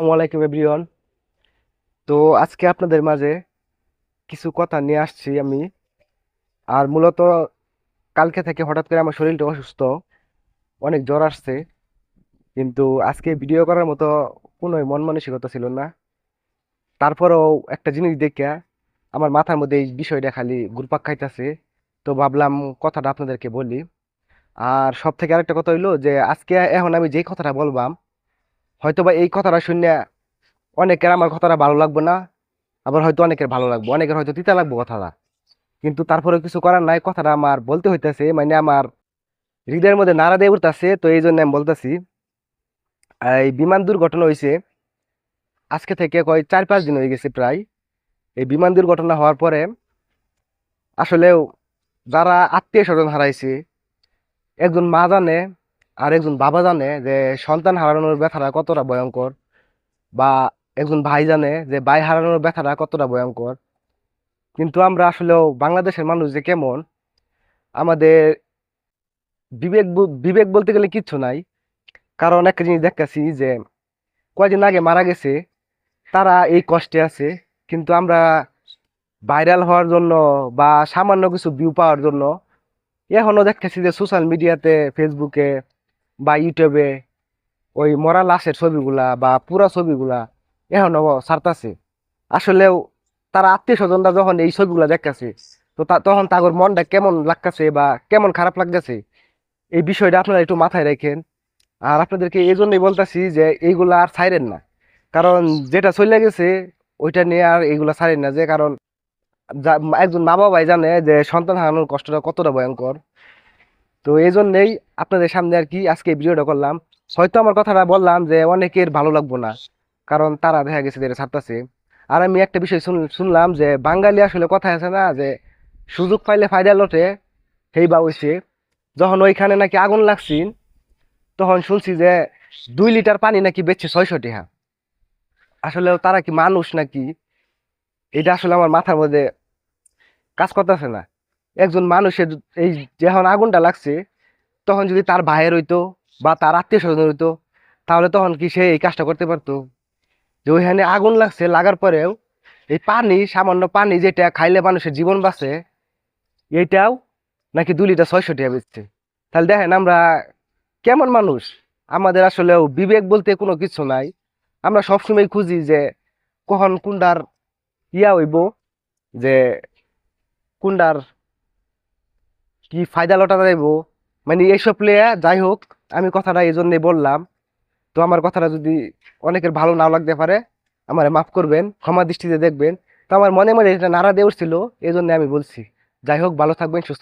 আসসালামু আলাইকুম এভরিওয়ান। তো আজকে আপনাদের মাঝে কিছু কথা নিয়ে আসছি আমি। আর মূলত কালকে থেকে হঠাৎ করে আমার শরীরটা অসুস্থ, অনেক জ্বর আসছে। কিন্তু আজকে ভিডিও করার মতো কোনো মন মানসিকতা ছিল না। তারপরেও একটা জিনিস দেখে আমার মাথার মধ্যে এই বিষয়টা খালি ঘুরপাক খাইতেছে। তো ভাবলাম কথাটা আপনাদেরকে বলি। আর সব থেকে আরেকটা কথা হইল যে, আজকে এখন আমি যেই কথাটা বলবাম হয়তোবা এই কথাটা শুনে অনেকের আমার কথাটা ভালো লাগবে না, আবার হয়তো অনেকের ভালো লাগবে, অনেকের হয়তো তিতা লাগবে কথাটা। কিন্তু তারপরে কিছু করার নাই, কথাটা আমার বলতে হইতেছে মানে আমার হৃদয়ের মধ্যে নাড়া দিয়ে উঠতেছে, তো এই জন্য আমি বলতেছি, এই বিমান দুর্ঘটনা হয়েছে আজকে থেকে কয় চার পাঁচ দিন হয়ে গেছে প্রায়। এই বিমান দুর্ঘটনা হওয়ার পরে আসলেও যারা আত্মীয় স্বজন হারাইছে, একজন মা জানে আর একজন বাবা জানে যে সন্তান হারানোর ব্যথাটা কতটা ভয়ঙ্কর, বা একজন ভাই জানে যে ভাই হারানোর ব্যথাটা কতটা ভয়ঙ্কর। কিন্তু আমরা আসলেও বাংলাদেশের মানুষ যে কেমন, আমাদের বিবেক বিবেক বলতে গেলে কিচ্ছু নাই। কারণ একটা জিনিস দেখতেছি যে কয়দিন আগে মারা গেছে, তারা এই কষ্টে আছে, কিন্তু আমরা ভাইরাল হওয়ার জন্য বা সামান্য কিছু ভিউ পাওয়ার জন্য এখনও দেখতেছি যে সোশ্যাল মিডিয়াতে ফেসবুকে বা ইউটিউবে ওই মরা লাশের ছবিগুলা বা পুরা ছবিগুলা এখনও ছাড়তাছে। আসলেও তার আত্মীয় স্বজনরা যখন এই ছবিগুলা দেখতেছে, তো তখন তাগর মনটা কেমন লাগতেছে বা কেমন খারাপ লাগতেছে? এই বিষয়টা আপনারা একটু মাথায় রাখেন। আর আপনাদেরকে এই জন্যই বলতেছি যে এইগুলা আর ছাইরেন না। কারণ যেটা চলে গেছে, ওইটা নিয়ে আর এইগুলা ছাড়েন না। যে কারণ একজন মা বাবাই জানে যে সন্তান হারানোর কষ্টটা কতটা ভয়ঙ্কর। তো এই জন্যেই আপনাদের সামনে আর কি আজকে ভিডিওটা করলাম। হয়তো আমার কথাটা বললাম যে অনেকের ভালো লাগবো না, কারণ তারা দেখা গেছে যে ছাড়তেছে। আর আমি একটা বিষয় শুন- শুনলাম যে বাঙালি আসলে কথা আছে না যে সুযোগ পাইলে ফায়দা লটে সেই বা হইছে যখন ওইখানে নাকি আগুন লাগছিল তখন শুনছি যে দুই লিটার পানি নাকি বেচছে ছয়শো টাকা। আসলে তারা কি মানুষ নাকি? এটা আসলে আমার মাথার মধ্যে কাজ করতেছে না। একজন মানুষের এই যখন আগুনটা লাগছে, তখন যদি তার ভাইয়ের হইতো বা তার আত্মীয় স্বজন হইতো, তাহলে তখন কি সে এই কাজটা করতে পারতো? যে ওইখানে আগুন লাগছে, লাগার পরেও এই পানি, সামান্য পানি যেটা খাইলে মানুষের জীবন বাঁচে এইটাও নাকি দু লিটার ছয়শো টাকা বেচছে। তাহলে দেখেন আমরা কেমন মানুষ? আমাদের আসলেও বিবেক বলতে কোনো কিছু নাই। আমরা সবসময় খুঁজি যে কখন কোনটার ইয়া হইব, যে কোনটার কি ফায়দা লটা যাইব মানে এইসব প্লেয়ার যাই হোক, আমি কথাটা এই জন্যে বললাম। তো আমার কথাটা যদি অনেকের ভালো নাও লাগতে পারে, আমার মাফ করবেন ক্ষমা দৃষ্টিতে দেখবেন। তো আমার মনে মনে এটা নাড়া দিয়ে ছিল এই জন্য আমি বলছি। যাই হোক, ভালো থাকবেন, সুস্থ